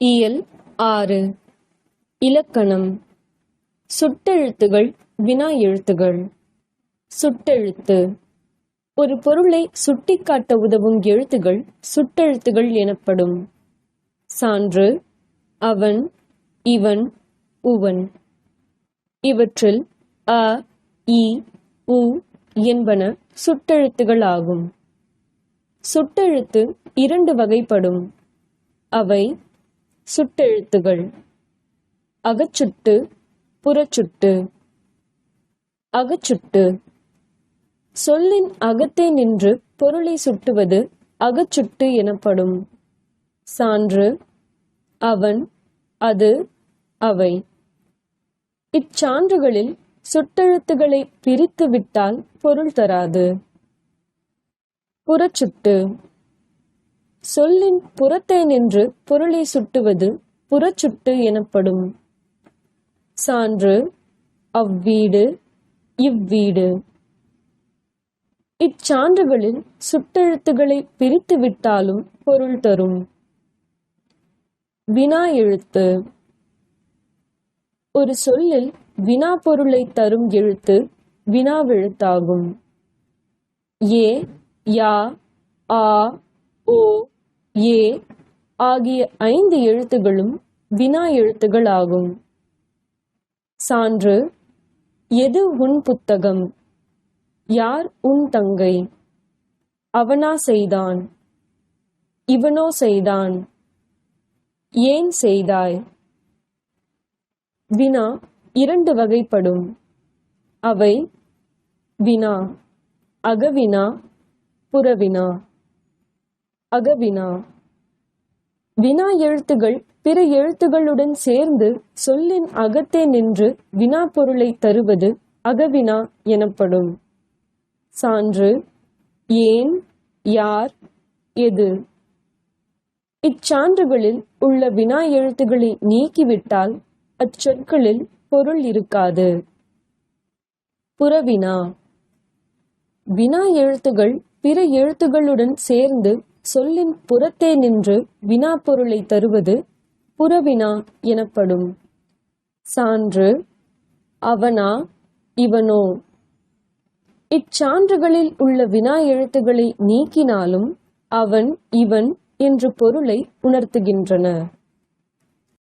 இயல் ஆறு. இலக்கணம். சுட்டெழுத்துகள் வினா எழுத்துகள் சுட்டெழுத்து. ஒரு பொருளை சுட்டிக்காட்ட உதவும் எழுத்துகள் சுட்டெழுத்துகள் எனப்படும். சான்று அவன் இவன் உவன். இவற்றில் அ இ உ என்பன சுட்டெழுத்துகள் ஆகும். சுட்டெழுத்து இரண்டு வகைப்படும். அவை சுட்டெழுத்துகள். அகச்சுட்டு புறச்சுட்டு. அகச்சுட்டு. சொல்லின் அகத்தே நின்று பொருளை சுட்டுவது அகச்சுட்டு எனப்படும். சான்று அவன் அது அவை. இச்சான்றுகளில் சுட்டெழுத்துகளை பிரித்து விட்டால் பொருள் தராது. புறச்சுட்டு. சொல்லின் புறத்தே நின்று பொருளை சுட்டுவது புறச்சுட்டு எனப்படும். சான்று அவ்வீடு இவ்வீடு. இச்சான்றுகளில் சுட்டெழுத்துகளை பிரித்து விட்டாலும் பொருள் தரும். வினா எழுத்து. ஒரு சொல்லில் வினா பொருளை தரும் எழுத்து வினாவெழுத்தாகும் ஏ யா ஆ ஓ ஏ ஆகிய ஐந்து எழுத்துகளும் வினா எழுத்துகளாகும். சான்று எது உன் புத்தகம்? யார் உன் தங்கை? அவனா செய்தான். இவனோ செய்தான். ஏன் செய்தாய்? வினா இரண்டு வகைப்படும். அவை வினா அகவினா புறவினா. அகவினா. வினா எழுத்துகள் பிற எழுத்துகளுடன் சேர்ந்து சொல்லின் அகத்தே நின்று வினா பொருளை தருவது அகவினா எனப்படும். சான்று ஏன் யார் எது? இச்சான்றுகளில் உள்ள வினா எழுத்துக்களை நீக்கிவிட்டால் அச்சொற்களில் பொருள் இருக்காது. புறவினா. வினா எழுத்துகள் பிற எழுத்துகளுடன் சேர்ந்து சொல்லின் புறத்தே நின்று வினா பொருளை தருவது புறவினா எனப்படும். சான்று அவனா இவனோ. இச்சான்றுகளில் உள்ள வினா எழுத்துக்களை நீக்கினாலும் அவன் இவன் என்று பொருளை உணர்த்துகின்றன.